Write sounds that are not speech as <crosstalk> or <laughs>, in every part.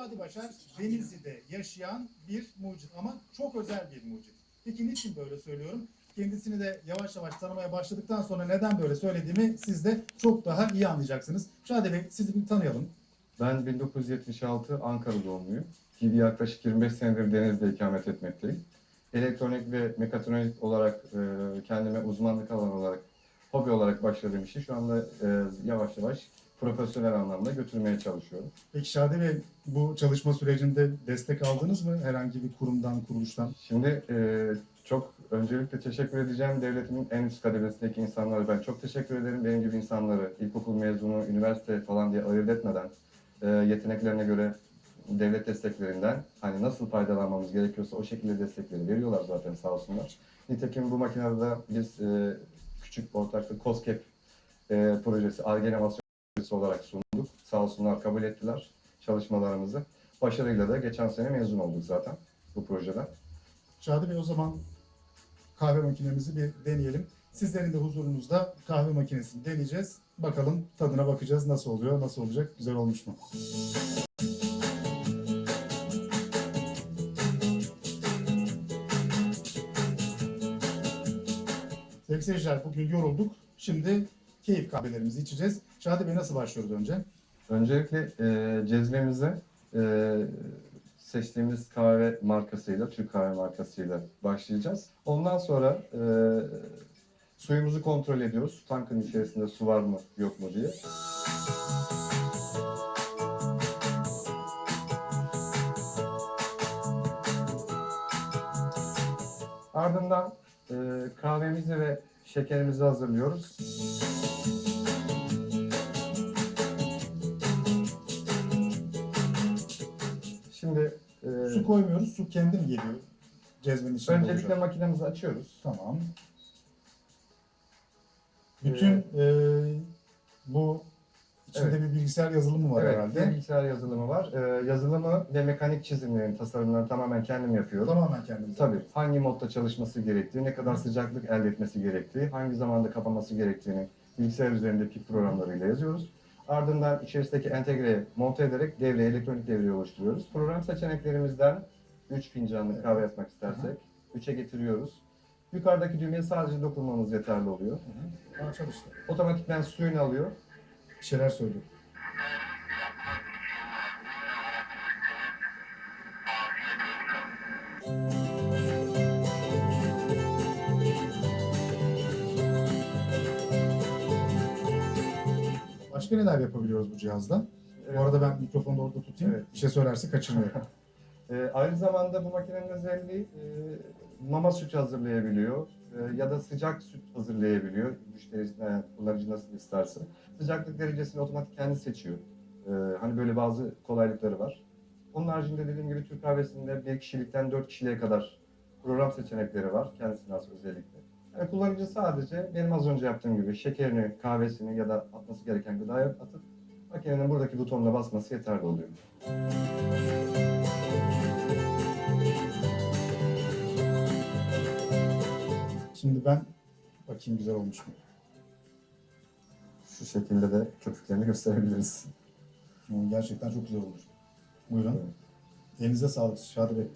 Hadi Başar Denizli'de yaşayan bir mucit ama çok özel bir mucit. Peki niçin böyle söylüyorum? Kendisini de yavaş yavaş tanımaya başladıktan sonra neden böyle söylediğimi siz de çok daha iyi anlayacaksınız. Şadi Bey sizi bir tanıyalım. Ben 1976 Ankara doğumluyum. Ki yaklaşık 25 senedir Denizli'de ikamet etmekteyim. Elektronik ve mekatronik olarak e, kendime uzmanlık alanı olarak, hobi olarak başladığım işi şu anda e, yavaş yavaş profesyonel anlamda götürmeye çalışıyorum. Peki Şadi Bey bu çalışma sürecinde destek aldınız mı herhangi bir kurumdan, kuruluştan? Şimdi e, çok öncelikle teşekkür edeceğim. Devletimin en üst kademesindeki insanlara ben çok teşekkür ederim. Benim gibi insanları ilkokul mezunu, üniversite falan diye ayırt etmeden e, yeteneklerine göre devlet desteklerinden hani nasıl faydalanmamız gerekiyorsa o şekilde destekleri veriyorlar zaten sağ olsunlar. Nitekim bu makinede de biz e, küçük ortaklık COSCEP e, projesi, ARGE olarak sunduk. Sağ olsunlar kabul ettiler çalışmalarımızı. Başarıyla da geçen sene mezun olduk zaten bu projeden. Şadi Bey o zaman kahve makinemizi bir deneyelim. Sizlerin de huzurunuzda kahve makinesini deneyeceğiz. Bakalım tadına bakacağız nasıl oluyor, nasıl olacak, güzel olmuş mu? Sevgili seyirciler bugün yorulduk. Şimdi keyif kahvelerimizi içeceğiz. Şadi Bey nasıl başlıyoruz önce? Öncelikle e, cezvemize e, seçtiğimiz kahve markasıyla, Türk kahve markasıyla başlayacağız. Ondan sonra e, suyumuzu kontrol ediyoruz. Tankın içerisinde su var mı yok mu diye. Ardından e, kahvemizi ve şekerimizi hazırlıyoruz. Koymuyoruz, su kendi mi geliyor? Cezvenin içinde öncelikle olacak. makinemizi açıyoruz. Tamam. Bütün e, bu içinde Evet. bir bilgisayar yazılımı var evet, herhalde. bilgisayar yazılımı var. Ee, yazılımı ve mekanik çizimlerin, tasarımlarını tamamen kendim yapıyorum. Tamamen kendimiz. Tabii hangi modda çalışması gerektiği, ne kadar sıcaklık elde etmesi gerektiği, hangi zamanda kapaması gerektiğini bilgisayar üzerindeki programlarıyla yazıyoruz. Ardından içerisindeki entegreye monte ederek devre, elektronik devreyi oluşturuyoruz. Program seçeneklerimizden 3 fincanlık kahve yapmak istersek 3'e getiriyoruz. Yukarıdaki düğmeye sadece dokunmamız yeterli oluyor. Hı hı. Aa, çalıştı. Otomatikten suyunu alıyor. Bir şeyler söylüyor. Başka neler yapabiliyoruz bu cihazda? Bu arada ben mikrofonu da orada tutayım. Evet. Bir şey söylerse kaçırmıyor. <laughs> Ee, aynı zamanda bu makinenin özelliği e, mama süt hazırlayabiliyor e, ya da sıcak süt hazırlayabiliyor. Müşterisine, kullanıcı nasıl isterse. Sıcaklık derecesini otomatik kendi seçiyor. Ee, hani böyle bazı kolaylıkları var. Onun haricinde dediğim gibi Türk kahvesinde bir kişilikten dört kişiliğe kadar program seçenekleri var. Kendisine has özellikle. Yani kullanıcı sadece benim az önce yaptığım gibi şekerini, kahvesini ya da atması gereken gıdayı atıp makinenin buradaki butonuna basması yeterli oluyor. Şimdi ben bakayım güzel olmuş mu? Şu şekilde de köpüklerini <laughs> gösterebiliriz. Hı, Gerçekten çok güzel olmuş. Buyurun. Elinize sağlık Şadi Bey.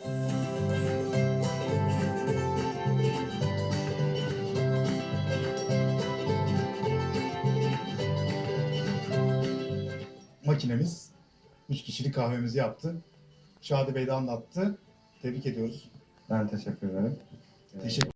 Makinemiz 3 kişilik kahvemizi yaptı. Şadi Bey de anlattı. Tebrik ediyoruz. Ben teşekkür ederim. Teşekkür